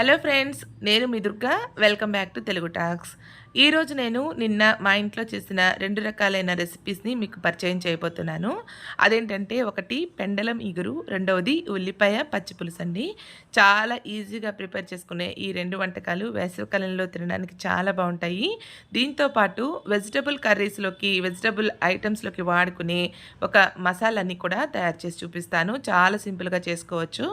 Hello friends నేను మీ Durga. Welcome back to Telugu talks. ఈరోజు నేను నిన్న మా ఇంట్లో చేసిన రెండు రకాలైన రెసిపీస్ని మీకు పరిచయం చేయబోతున్నాను. అదేంటంటే ఒకటి పెండలం ఇగురు రెండవది ఉల్లిపాయ పచ్చిపులుసు అండి. చాలా ఈజీగా ప్రిపేర్ చేసుకునే ఈ రెండు వంటకాలు వేసవికాలంలో తినడానికి చాలా బాగుంటాయి. దీంతో పాటు వెజిటబుల్ కర్రీస్లోకి వెజిటబుల్ ఐటమ్స్లోకి వాడుకునే ఒక మసాలాని కూడా తయారు చేసి చూపిస్తాను. చాలా సింపుల్గా చేసుకోవచ్చు.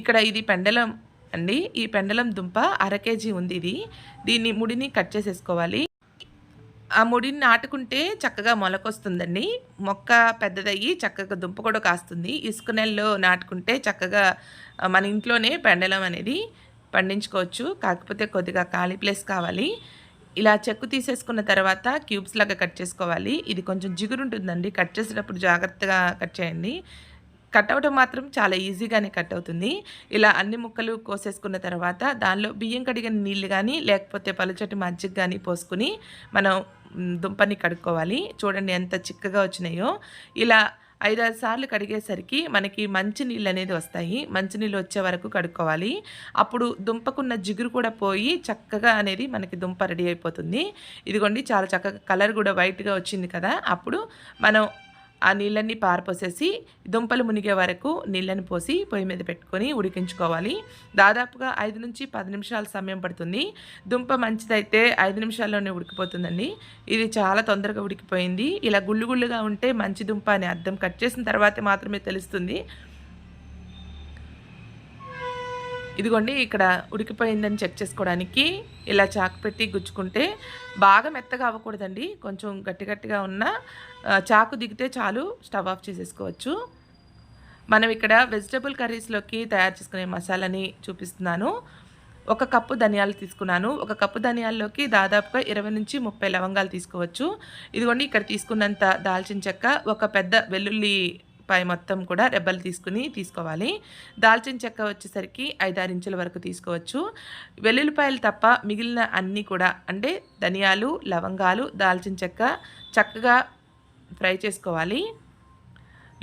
ఇక్కడ ఇది పెండలం అండి. ఈ పెండలం దుంప అర కేజీ ఉంది ఇది. దీన్ని ముడిని కట్ చేసేసుకోవాలి. ఆ ముడిని నాటుకుంటే చక్కగా మొలకొస్తుందండి. మొక్క పెద్దదయ్యి చక్కగా దుంప కూడా కాస్తుంది. ఇసుక నెలలో నాటుకుంటే చక్కగా మన ఇంట్లోనే పెండలం అనేది పండించుకోవచ్చు. కాకపోతే కొద్దిగా ఖాళీ ప్లేస్ కావాలి. ఇలా చెక్కు తీసేసుకున్న తర్వాత క్యూబ్స్ లాగా కట్ చేసుకోవాలి. ఇది కొంచెం జిగురు ఉంటుందండి కట్ చేసేటప్పుడు జాగ్రత్తగా కట్ చేయండి. కట్ అవటం మాత్రం చాలా ఈజీగానే కట్ అవుతుంది ఇలా అన్ని ముక్కలు కోసేసుకున్న తర్వాత దానిలో బియ్యం కడిగిన నీళ్ళు కానీ లేకపోతే పలుచటి మజ్జిగ కానీ పోసుకుని మనం దుంపని కడుక్కోవాలి. చూడండి ఎంత చిక్కగా వచ్చినాయో. ఇలా ఐదారు సార్లు కడిగేసరికి మనకి మంచి నీళ్ళు అనేది వస్తాయి. మంచి నీళ్ళు వచ్చే వరకు కడుక్కోవాలి. అప్పుడు దుంపకున్న జిగురు కూడా పోయి చక్కగా అనేది మనకి దుంప రెడీ అయిపోతుంది. ఇదిగోండి చాలా చక్కగా కలర్ కూడా వైట్గా వచ్చింది కదా. అప్పుడు మనం ఆ నీళ్ళన్నీ పారపోసేసి దుంపలు మునిగే వరకు నీళ్ళని పోసి పొయ్యి మీద పెట్టుకొని ఉడికించుకోవాలి. దాదాపుగా ఐదు నుంచి పది నిమిషాల సమయం పడుతుంది. దుంప మంచిదైతే ఐదు నిమిషాల్లోనే ఉడికిపోతుందండి. ఇది చాలా తొందరగా ఉడికిపోయింది. ఇలా గుళ్ళు గుళ్ళుగా ఉంటే మంచి దుంప అని అర్థం కట్ చేసిన తర్వాతే మాత్రమే తెలుస్తుంది. ఇదిగోండి ఇక్కడ ఉడికిపోయిందని చెక్ చేసుకోవడానికి ఇలా చాకు పెట్టి గుచ్చుకుంటే బాగా మెత్తగా అవ్వకూడదండి. కొంచెం గట్టి గట్టిగా ఉన్న చాకు దిగితే చాలు స్టవ్ ఆఫ్ చేసేసుకోవచ్చు. మనం ఇక్కడ వెజిటబుల్ కర్రీస్లోకి తయారు చేసుకునే మసాలాని చూపిస్తున్నాను. ఒక కప్పు ధనియాలు తీసుకున్నాను. ఒక కప్పు ధనియాల్లోకి దాదాపుగా ఇరవై నుంచి ముప్పై లవంగాలు తీసుకోవచ్చు. ఇదిగోండి ఇక్కడ తీసుకున్నంత దాల్చిన చెక్క ఒక పెద్ద వెల్లుల్లి పై మొత్తం కూడా రెబ్బలు తీసుకుని తీసుకోవాలి. దాల్చిన చెక్క వచ్చేసరికి ఐదారు ఇంచుల వరకు తీసుకోవచ్చు. వెల్లుల్లిపాయలు తప్ప మిగిలిన అన్నీ కూడా అంటే ధనియాలు లవంగాలు దాల్చిన చెక్క చక్కగా ఫ్రై చేసుకోవాలి.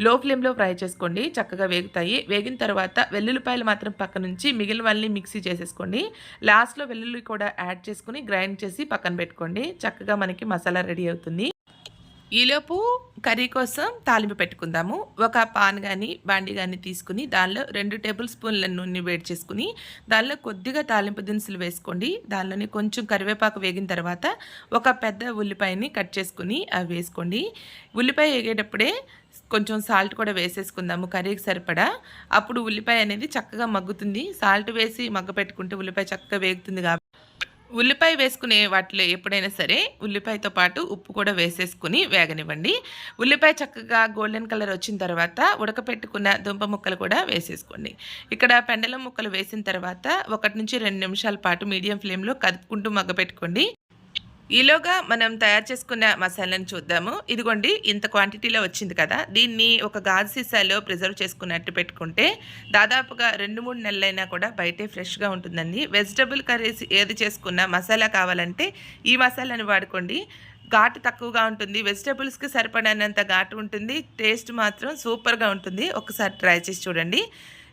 లో ఫ్లేమ్లో ఫ్రై చేసుకోండి. చక్కగా వేగుతాయి. వేగిన తర్వాత వెల్లుల్లిపాయలు మాత్రం పక్క నుంచి మిగిలినవన్నీ మిక్సీ చేసేసుకోండి. లాస్ట్లో వెల్లుల్లి కూడా యాడ్ చేసుకుని గ్రైండ్ చేసి పక్కన పెట్టుకోండి. చక్కగా మనకి మసాలా రెడీ అవుతుంది. ఈలోపు కర్రీ కోసం తాలింపు పెట్టుకుందాము. ఒక పాన్ కానీ బాండి కానీ తీసుకుని దానిలో రెండు టేబుల్ స్పూన్ల నూనె వేడి చేసుకుని దానిలో కొద్దిగా తాలింపు దినుసులు వేసుకోండి. దానిలోని కొంచెం కరివేపాకు వేగిన తర్వాత ఒక పెద్ద ఉల్లిపాయని కట్ చేసుకుని అవి వేసుకోండి. ఉల్లిపాయ వేగేటప్పుడే కొంచెం సాల్ట్ కూడా వేసేసుకుందాము కర్రీకి సరిపడా. అప్పుడు ఉల్లిపాయ అనేది చక్కగా మగ్గుతుంది. సాల్ట్ వేసి మగ్గ పెట్టుకుంటే ఉల్లిపాయ చక్కగా వేగుతుంది కాబట్టి ఉల్లిపాయ వేసుకునే వాటిలో ఎప్పుడైనా సరే ఉల్లిపాయతో పాటు ఉప్పు కూడా వేసేసుకుని వేగనివ్వండి. ఉల్లిపాయ చక్కగా గోల్డెన్ కలర్ వచ్చిన తర్వాత ఉడకపెట్టుకున్న దుంప ముక్కలు కూడా వేసేసుకోండి. ఇక్కడ పెండలం ముక్కలు వేసిన తర్వాత ఒకటి నుంచి రెండు నిమిషాల పాటు మీడియం ఫ్లేమ్లో కదుపుకుంటూ మగ్గపెట్టుకోండి ఈలోగా మనం తయారు చేసుకున్న మసాలాను చూద్దాము. ఇదిగోండి ఇంత క్వాంటిటీలో వచ్చింది కదా. దీన్ని ఒక గాజు సీసాలో ప్రిజర్వ్ చేసుకున్నట్టు పెట్టుకుంటే దాదాపుగా రెండు మూడు నెలలైనా కూడా బయటే ఫ్రెష్గా ఉంటుందండి. వెజిటబుల్ కర్రీస్ ఏది చేసుకున్నా మసాలా కావాలంటే ఈ మసాలాని వాడుకోండి. ఘాటు తక్కువగా ఉంటుంది. వెజిటబుల్స్కి సరిపడినంత ఘాటు ఉంటుంది. టేస్ట్ మాత్రం సూపర్గా ఉంటుంది. ఒకసారి ట్రై చేసి చూడండి.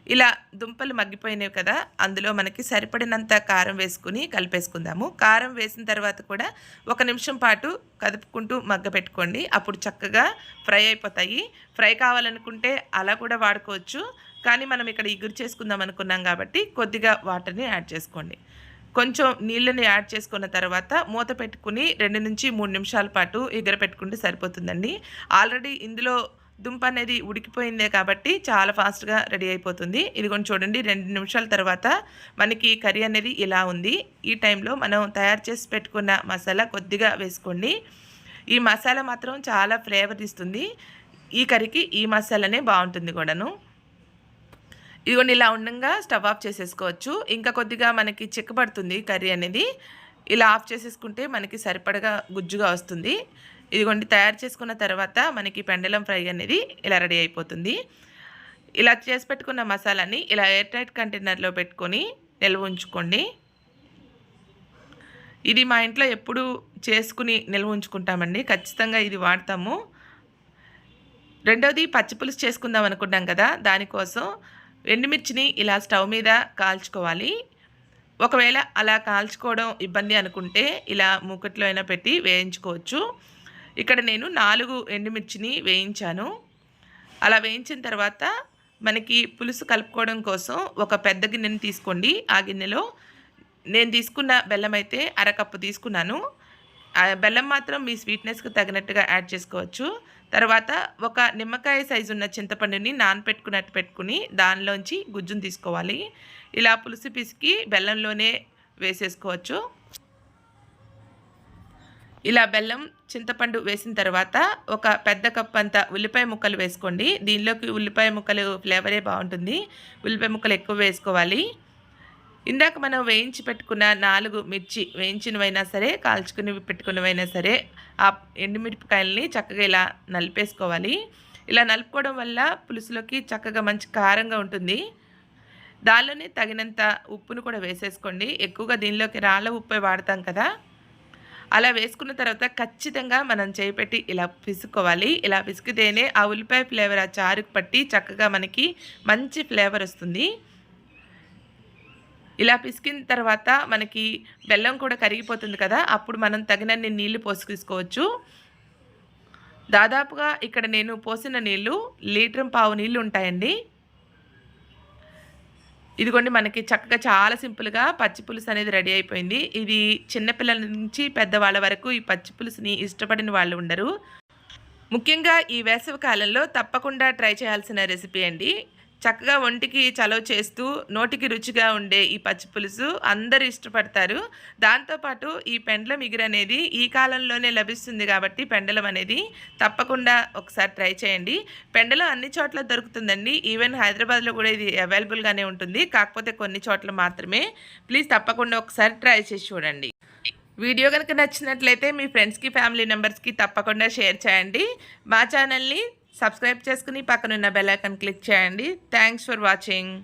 ఇలా దుంపలు మగ్గిపోయినాయి కదా అందులో మనకి సరిపడినంత కారం వేసుకుని కలిపేసుకుందాము. కారం వేసిన తర్వాత కూడా ఒక నిమిషం పాటు కదుపుకుంటూ మగ్గ పెట్టుకోండి అప్పుడు చక్కగా ఫ్రై అయిపోతాయి. ఫ్రై కావాలనుకుంటే అలా కూడా వాడుకోవచ్చు. కానీ మనం ఇక్కడ ఇగురు చేసుకుందాం అనుకున్నాం కాబట్టి కొద్దిగా వాటర్ని యాడ్ చేసుకోండి. కొంచెం నీళ్ళని యాడ్ చేసుకున్న తర్వాత మూత పెట్టుకుని రెండు నుంచి మూడు నిమిషాల పాటు ఎగర పెట్టుకుంటే సరిపోతుందండి. ఆల్రెడీ ఇందులో దుంప అనేది ఉడికిపోయిందే కాబట్టి చాలా ఫాస్ట్గా రెడీ అయిపోతుంది. ఇదిగోండి చూడండి రెండు నిమిషాల తర్వాత మనకి కర్రీ అనేది ఇలా ఉంది. ఈ టైంలో మనం తయారు చేసి పెట్టుకున్న మసాలా కొద్దిగా వేసుకోండి. ఈ మసాలా మాత్రం చాలా ఫ్లేవర్ ఇస్తుంది. ఈ కర్రీకి ఈ మసాలానే బాగుంటుంది కూడాను. ఇదిగోండి ఇలా ఉండగా స్టవ్ ఆఫ్ చేసేసుకోవచ్చు. ఇంకా కొద్దిగా మనకి చిక్కబడుతుంది కర్రీ అనేది. ఇలా ఆఫ్ చేసేసుకుంటే మనకి సరిపడగా గుజ్జుగా వస్తుంది. ఇదిగోండి తయారు చేసుకున్న తర్వాత మనకి పెండలం ఫ్రై అనేది ఇలా రెడీ అయిపోతుంది. ఇలా చేసి పెట్టుకున్న మసాలాని ఇలా ఎయిర్ టైట్ కంటైనర్లో పెట్టుకొని నిల్వ ఉంచుకోండి. ఇది మా ఇంట్లో ఎప్పుడు చేసుకుని నిల్వ ఉంచుకుంటామండి. ఖచ్చితంగా ఇది వాడతాము. రెండవది పచ్చిపులుసు చేసుకుందాం అనుకున్నాం కదా దానికోసం ఎండుమిర్చిని ఇలా స్టవ్ మీద కాల్చుకోవాలి. ఒకవేళ అలా కాల్చుకోవడం ఇబ్బంది అనుకుంటే ఇలా మూకట్లో అయినా పెట్టి వేయించుకోవచ్చు. ఇక్కడ నేను నాలుగు ఎండుమిర్చిని వేయించాను. అలా వేయించిన తర్వాత మనకి పులుసు కలుపుకోవడం కోసం ఒక పెద్ద గిన్నెని తీసుకోండి. ఆ గిన్నెలో నేను తీసుకున్న బెల్లం అయితే అరకప్పు తీసుకున్నాను. బెల్లం మాత్రం మీ స్వీట్నెస్కి తగినట్టుగా యాడ్ చేసుకోవచ్చు. తర్వాత ఒక నిమ్మకాయ సైజు ఉన్న చింతపండుని నానపెట్టుకున్నట్టు పెట్టుకుని దానిలోంచి గుజ్జును తీసుకోవాలి. ఇలా పులుసు పిసికి బెల్లంలోనే వేసేసుకోవచ్చు. ఇలా బెల్లం చింతపండు వేసిన తర్వాత ఒక పెద్ద కప్ అంత ఉల్లిపాయ ముక్కలు వేసుకోండి. దీనిలోకి ఉల్లిపాయ ముక్కలు ఫ్లేవరే బాగుంటుంది. ఉల్లిపాయ ముక్కలు ఎక్కువ వేసుకోవాలి. ఇందాక మనం వేయించి పెట్టుకున్న నాలుగు మిర్చి వేయించినవైనా సరే కాల్చుకుని పెట్టుకున్నవైనా సరే ఆ ఎండుమిరపకాయలని చక్కగా ఇలా నలిపేసుకోవాలి. ఇలా నలుపుకోవడం వల్ల పులుసులోకి చక్కగా మంచి కారంగా ఉంటుంది. దానిలోనే తగినంత ఉప్పును కూడా వేసేసుకోండి. ఎక్కువగా దీనిలోకి రాళ్ళ ఉప్పే వాడతాం కదా. అలా వేసుకున్న తర్వాత ఖచ్చితంగా మనం చేపెట్టి ఇలా పిసుకోవాలి. ఇలా పిసికితేనే ఆ ఉల్లిపాయ ఫ్లేవర్ ఆ చారుకు పట్టి చక్కగా మనకి మంచి ఫ్లేవర్ వస్తుంది. ఇలా పిసికిన తర్వాత మనకి బెల్లం కూడా కరిగిపోతుంది కదా అప్పుడు మనం తగినన్ని నీళ్ళు పోసుకేసుకోవచ్చు. దాదాపుగా ఇక్కడ నేను పోసిన నీళ్ళు లీటర్ పావు నీళ్ళు ఉంటాయండి. ఇదిగోండి మనకి చక్కగా చాలా సింపుల్గా పచ్చి పులుసు అనేది రెడీ అయిపోయింది. ఇది చిన్నపిల్లల నుంచి పెద్దవాళ్ళ వరకు ఈ పచ్చి పులుసుని ఇష్టపడిన వాళ్ళు ఉండరు. ముఖ్యంగా ఈ వేసవి కాలంలో తప్పకుండా ట్రై చేయాల్సిన రెసిపీ అండి. చక్కగా ఒంటికి చలవ చేస్తూ నోటికి రుచిగా ఉండే ఈ పచ్చి పులుసు అందరూ ఇష్టపడతారు. దాంతోపాటు ఈ పెండలం మిగిరి అనేది ఈ కాలంలోనే లభిస్తుంది కాబట్టి పెండలం అనేది తప్పకుండా ఒకసారి ట్రై చేయండి. పెండలం అన్ని చోట్ల దొరుకుతుందండి. ఈవెన్ హైదరాబాద్లో కూడా ఇది అవైలబుల్గానే ఉంటుంది. కాకపోతే కొన్ని చోట్ల మాత్రమే. ప్లీజ్ తప్పకుండా ఒకసారి ట్రై చేసి చూడండి. వీడియో కనుక నచ్చినట్లయితే మీ ఫ్రెండ్స్కి ఫ్యామిలీ మెంబర్స్కి తప్పకుండా షేర్ చేయండి. మా ఛానల్ని సబ్స్క్రైబ్ చేసుకుని పక్కనున్న బెల్ ఐకన్ క్లిక్ చేయండి. Thanks for watching